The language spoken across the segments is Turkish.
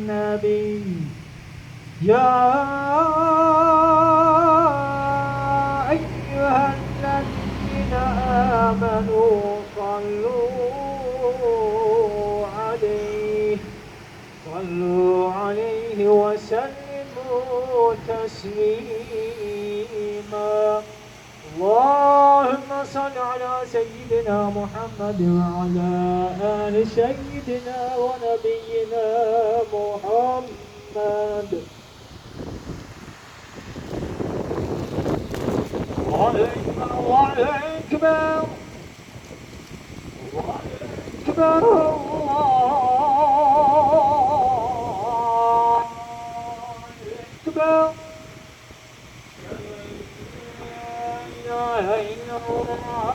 النبي. يا أيها الذين آمنوا صلوا عليه. صلوا عليه وسلموا تسليما. اللهم صل على سيدنا محمد وعلى آل سيدنا ونبينا أكبر الله أكبر الله أكبر لا إله إلا الله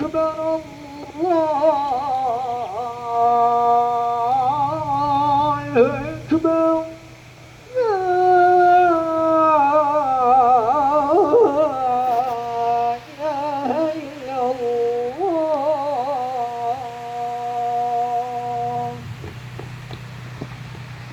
أكبر الله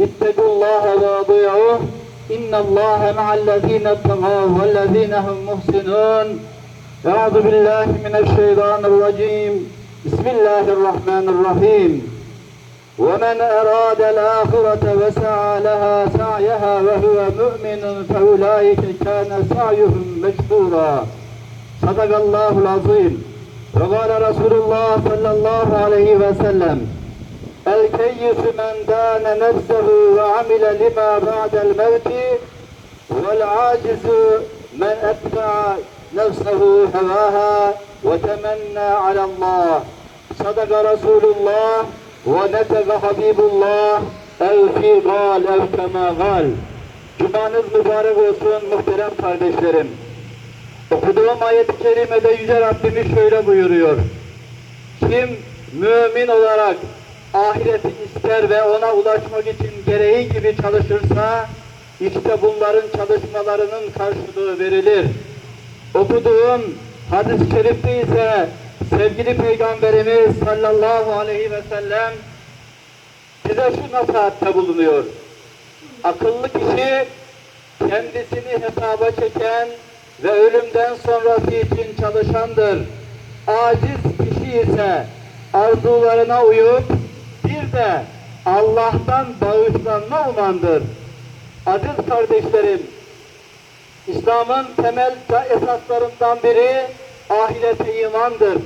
اتقوا الله واطيعوه إن الله مع الذين اتقوا والذين هم محسنون أعوذ بالله من الشيطان الرجيم بسم الله الرحمن الرحيم ومن أراد الآخرة وسعى لها سعيها وهو مؤمن فأولئك كان سعيهم مشكورا صدق الله العظيم وقال رسول الله صلى الله عليه وسلم الكيس من دان نفسه وعمل لما بعد الموت والعاجز من أتبع نفسه هواها وتمنى على الله صدق رسول الله ونتب حبيب الله ev fi gal ev kema gal. Cumanız mübarek olsun muhterem kardeşlerim. Okuduğum ayet-i kerimede Yüce Rabbimiz şöyle buyuruyor. Kim mümin olarak ahireti ister ve ona ulaşmak için gereği gibi çalışırsa işte bunların çalışmalarının karşılığı verilir. Okuduğum hadis-i şerifte ise sevgili Peygamberimiz sallallahu aleyhi ve sellem bize şu nasihatte bulunuyor. Akıllı kişi kendisini hesaba çeken ve ölümden sonrası için çalışandır. Aciz kişi ise arzularına uyup bir de Allah'tan bağışlanma umandır. Aziz kardeşlerim, İslam'ın temel esaslarından biri ahirete imandır.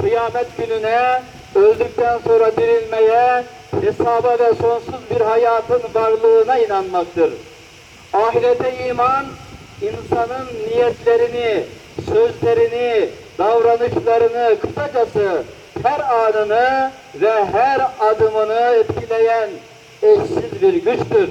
Kıyamet gününe, öldükten sonra dirilmeye, hesaba ve sonsuz bir hayatın varlığına inanmaktır. Ahirete iman, insanın niyetlerini, sözlerini, davranışlarını, kısacası her anını ve her adımını etkileyen eşsiz bir güçtür.